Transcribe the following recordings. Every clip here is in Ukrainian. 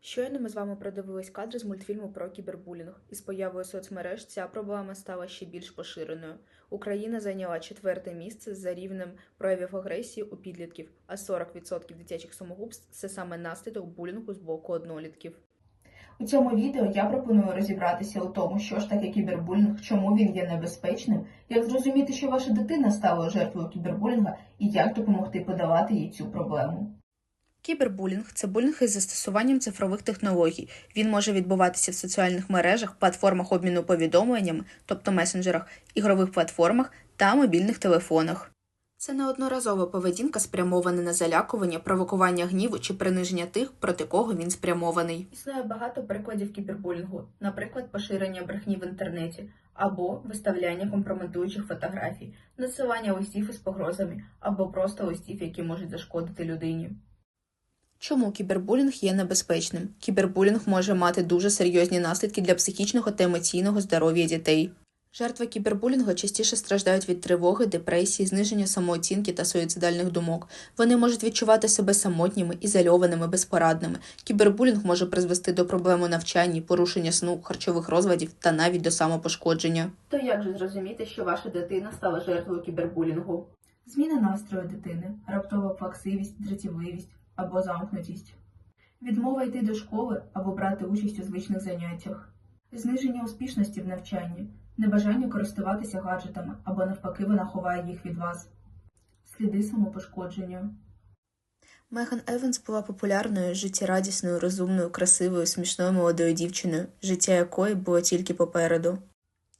Щойно ми з вами продивились кадри з мультфільму про кібербулінг, і з появою соцмереж ця проблема стала ще більш поширеною. Україна зайняла четверте місце за рівнем проявів агресії у підлітків, а 40% дитячих самогубств це саме наслідок булінгу з боку однолітків. У цьому відео я пропоную розібратися у тому, що ж таке кібербулінг, чому він є небезпечним, як зрозуміти, що ваша дитина стала жертвою кібербулінга і як допомогти подолати їй цю проблему. Кібербулінг це булінг із застосуванням цифрових технологій. Він може відбуватися в соціальних мережах, платформах обміну повідомленнями, тобто месенджерах, ігрових платформах та мобільних телефонах. Це неодноразова поведінка, спрямована на залякування, провокування гніву чи приниження тих, проти кого він спрямований. Існує багато прикладів кібербулінгу, наприклад, поширення брехні в інтернеті або виставляння компрометуючих фотографій, надсилання листів із погрозами або просто листів, які можуть зашкодити людині. Чому кібербулінг є небезпечним? Кібербулінг може мати дуже серйозні наслідки для психічного та емоційного здоров'я дітей. Жертви кібербулінгу частіше страждають від тривоги, депресії, зниження самооцінки та суїцидальних думок. Вони можуть відчувати себе самотніми, ізольованими, безпорадними. Кібербулінг може призвести до проблем у навчанні, порушення сну, харчових розладів та навіть до самопошкодження. То як же зрозуміти, що ваша дитина стала жертвою кібербулінгу? Зміна настрою дитини, раптова плаксивість, дратівливість або замкнутість, відмова йти до школи або брати участь у звичних заняттях, зниження успішності в навчанні, небажання користуватися гаджетами або навпаки вона ховає їх від вас, сліди самопошкодження. Меган Еванс була популярною, життєрадісною, розумною, красивою, смішною молодою дівчиною, життя якої було тільки попереду.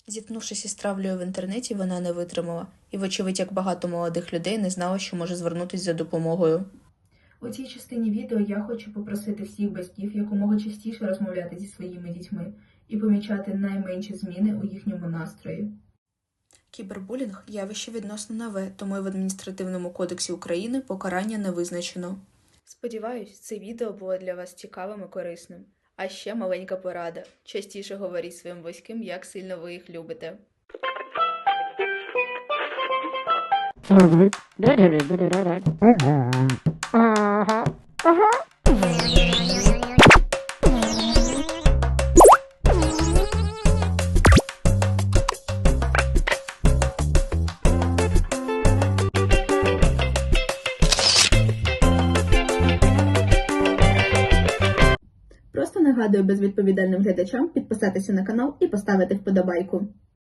Зіткнувшись із травлею в інтернеті, вона не витримала, і, вочевидь, як багато молодих людей, не знала, що може звернутися за допомогою. У цій частині відео я хочу попросити всіх батьків якомога частіше розмовляти зі своїми дітьми і помічати найменші зміни у їхньому настрої. Кібербулінг явище відносно нове, тому і в адміністративному кодексі України покарання не визначено. Сподіваюсь, це відео було для вас цікавим і корисним. А ще маленька порада: частіше говоріть своїм близьким, як сильно ви їх любите. Просто нагадую безвідповідальним глядачам підписатися на канал і поставити вподобайку.